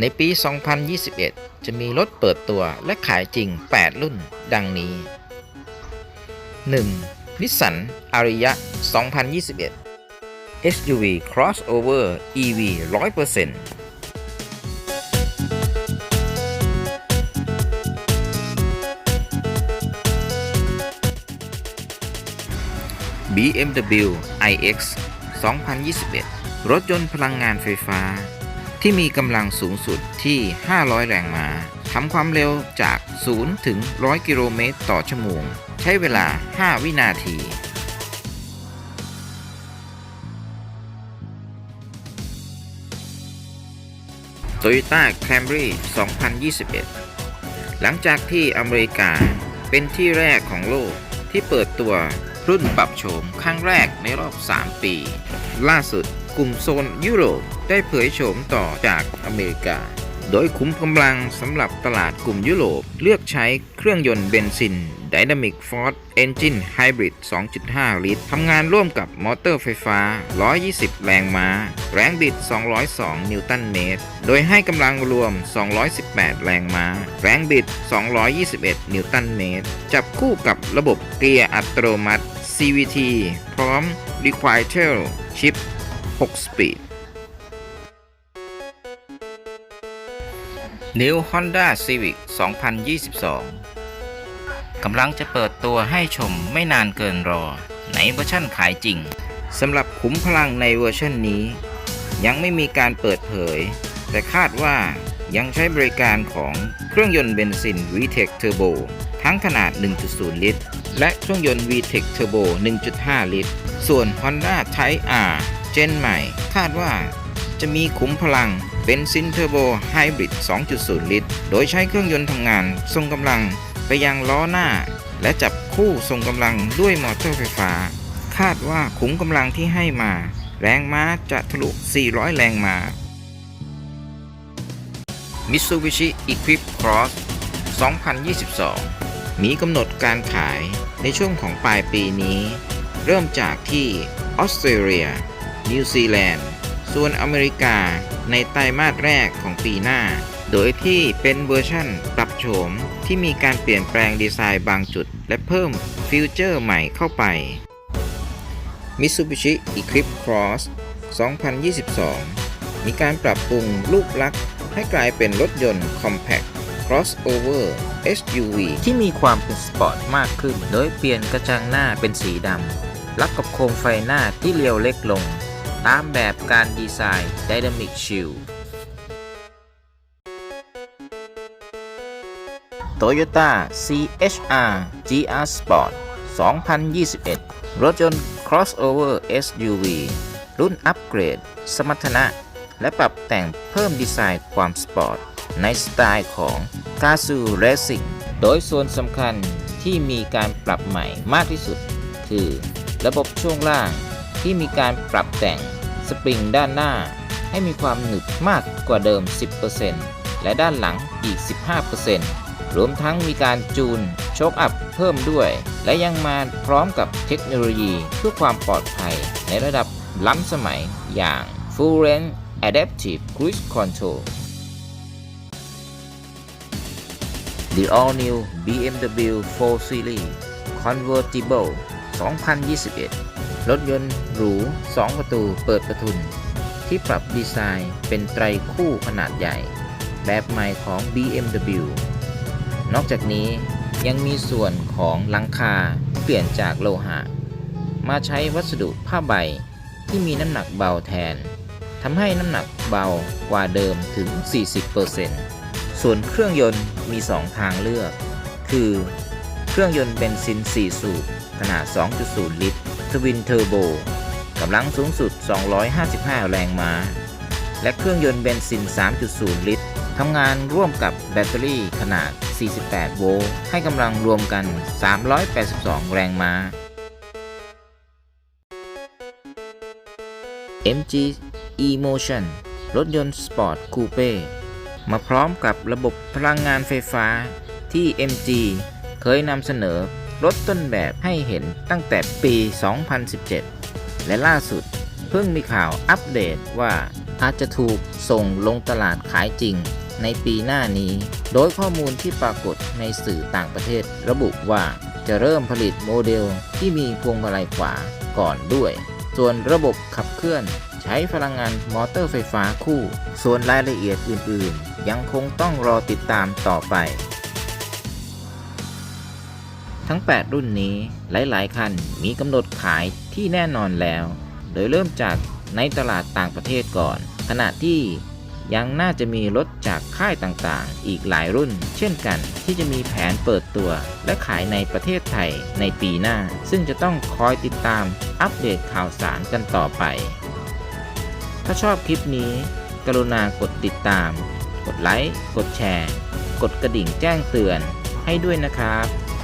ในปี 2021 จะมีรถเปิดตัวและขายจริง 8 รุ่น ดังนี้ 1. นิสสันอาริยะ 2021 SUV crossover EV 100% BMW iX 2021 รถยนต์พลังงานไฟฟ้า ที่มีกำลังสูงสุดที่ 500 แรงม้าทำความเร็วจาก 0 ถึง 100 กิโลเมตรต่อชั่วโมง ใช้เวลา 5 วินาที Toyota Camry 2021 หลังจากที่อเมริกาเป็นที่แรกของโลกที่เปิดตัวรุ่นปรับโฉมครั้งแรกในรอบ 3 ปี ล่าสุด กลุ่มโซนยุโรปได้เผยโฉมต่อจากอเมริกา โดยขุมกำลังสำหรับตลาดกลุ่มยุโรปเลือกใช้เครื่องยนต์เบนซิน Dynamic Force Engine Hybrid 2.5 ลิตร ทำงานร่วมกับมอเตอร์ไฟฟ้า 120 แรงม้า แรงบิด 202 นิวตันเมตร โดยให้กำลังรวม 218 แรงม้า แรงบิด 221 นิวตันเมตร จับคู่กับระบบเกียร์อัตโนมัติ CVT พร้อม Require Chip 6 Speed New Honda Civic 2022 กำลังจะเปิดตัวให้ชมไม่นานเกินรอ ในเวอร์ชั่นขายจริงสำหรับขุมพลังในเวอร์ชันนี้ ยังไม่มีการเปิดเผย แต่คาดว่ายังใช้บริการของเครื่องยนต์เบนซิน VTEC Turbo ทั้งขนาด 1.0 ลิตร และเครื่องยนต์ VTEC Turbo 1.5 ลิตร ส่วน Honda Type R เจนใหม่ คาดว่าจะมีขุมพลังเบนซินเทอร์โบไฮบริด 2.0 ลิตร โดยใช้เครื่องยนต์ทำงานทรงกำลังไปยังล้อหน้า และจับคู่ทรงกำลังด้วยมอเตอร์ไฟฟ้า คาดว่าขุมกำลังที่ให้มา แรงม้าจะทะลุ 400 แรงม้า Mitsubishi Eclipse Cross 2022 มีกำหนดการขายในช่วงของปลายปีนี้ เริ่มจากที่ออสเตรเลีย นิวซีแลนด์ ส่วนอเมริกาในไตรมาสแรกของปีหน้า โดยที่เป็นเวอร์ชั่นปรับโฉมที่มีการเปลี่ยนแปลงดีไซน์บางจุด และเพิ่มฟิวเจอร์ใหม่เข้าไป Mitsubishi Eclipse Cross 2022 มีการปรับปรุงรูปลักษณ์ให้กลายเป็นรถยนต์ Compact Crossover SUV ที่มีความเป็นสปอร์ตมากขึ้น โดยเปลี่ยนกระจังหน้าเป็นสีดำรับกับโคมไฟหน้าที่เรียวเล็กลง ตามแบบการดีไซน์ Dynamic Shield Toyota CHR GR Sport 2021 รถยนต์ crossover SUV รุ่นอัปเกรด สมรรถนะ และปรับแต่งเพิ่มดีไซน์ความสปอร์ต ในสไตล์ของ g a z o Racing โดยส่วนสำคัญที่มีการปรับใหม่มากที่สุด คือ ระบบช่วงล่างที่มีการปรับแต่ง สปริงด้านหน้าให้มีความหนึบมากกว่าเดิม 10%และด้านหลังอีก 15%รวมทั้งมีการจูนโชคอัพเพิ่มด้วย และยังมาพร้อมกับเทคโนโลยีเพื่อความปลอดภัยในระดับล้ำสมัยอย่าง Full Range Adaptive Cruise Control The All New BMW 4 Series Convertible 2021 รถยนต์หรู 2 ประตูเปิดประทุน ที่ปรับดีไซน์เป็นไตรคู่ขนาดใหญ่ แบบใหม่ของ BMW นอกจากนี้ยังมีส่วนของหลังคาเปลี่ยนจากโลหะ มาใช้วัสดุผ้าใบที่มีน้ำหนักเบาแทนทำให้น้ำหนักเบากว่าเดิมถึง 40%ส่วนเครื่องยนต์มี 2 ทางเลือก คือ เครื่องยนต์เบนซิน 4 สูบขนาด 2.0 ลิตร วินเทอร์โบกำลังสูงสุด 255 แรงม้า และเครื่องยนต์เบนซิน 3.0 ลิตร ทำงานร่วมกับแบตเตอรี่ขนาด 48 โวลต์ ให้กำลังรวมกัน 382 แรงม้า MG E-Motion รถยนต์สปอร์ตคูเป้มาพร้อมกับระบบพลังงานไฟฟ้าที่ MG เคยนำเสนอ รถต้นแบบให้เห็นตั้งแต่ปี 2017 และล่าสุดเพิ่งมีข่าวอัปเดตว่าอาจจะถูกส่งลงตลาดขายจริงในปีหน้านี้ โดยข้อมูลที่ปรากฏในสื่อต่างประเทศระบุว่าจะเริ่มผลิตโมเดลที่มีพวงมาลัยขวาก่อนด้วย ส่วนระบบขับเคลื่อนใช้พลังงานมอเตอร์ไฟฟ้าคู่ ส่วนรายละเอียดอื่น ๆ ยังคงต้องรอติดตามต่อไป ทั้ง 8 รุ่นนี้หลาย ๆ คันมีกำหนดขายที่แน่นอนแล้ว โดยเริ่มจากในตลาดต่างประเทศก่อน ขณะที่ยังน่าจะมีรถจากค่ายต่างๆ อีกหลายรุ่น เช่นกันที่จะมีแผนเปิดตัว และขายในประเทศไทยในปีหน้า ซึ่งจะต้องคอยติดตามอัปเดตข่าวสารกันต่อไป ถ้าชอบคลิปนี้ กรุณากดติดตาม กดไลค์ กดแชร์ กดกระดิ่งแจ้งเตือนให้ด้วยนะครับ